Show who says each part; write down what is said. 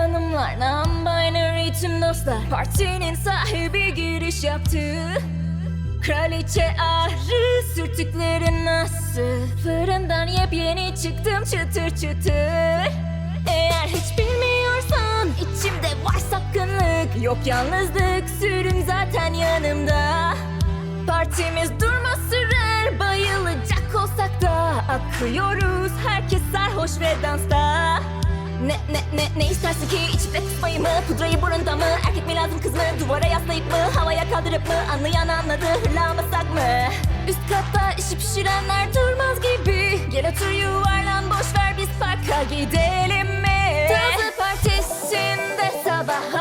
Speaker 1: hanımlar Non-binary tüm dostlar. Partinin sahibi giriş yaptı. Kraliçe arı sürtükleri nasıl Fırından yepyeni çıktım çıtır çıtır. Eğer hiç bilmiyorsan içimde var sapkınlık Yok yalnızlık sürüm zaten yanımda. Partimiz durmaz sürer bayılacak olsak da. Akıyoruz herkes sarhoş ve dansta ne istersin ki? İçinde kusmayı mı? Pudrayı burunda mı? Erkek mi lazım kız mı Duvara yaslayıp mı? Havaya kaldırıp mı? Anlayan anladı hırlamasak mı? Üst katta işi pişirenler durmaz gibi. Gel otur yuvarlan boşver biz parka gidelim mi? Taze partisinde sabaha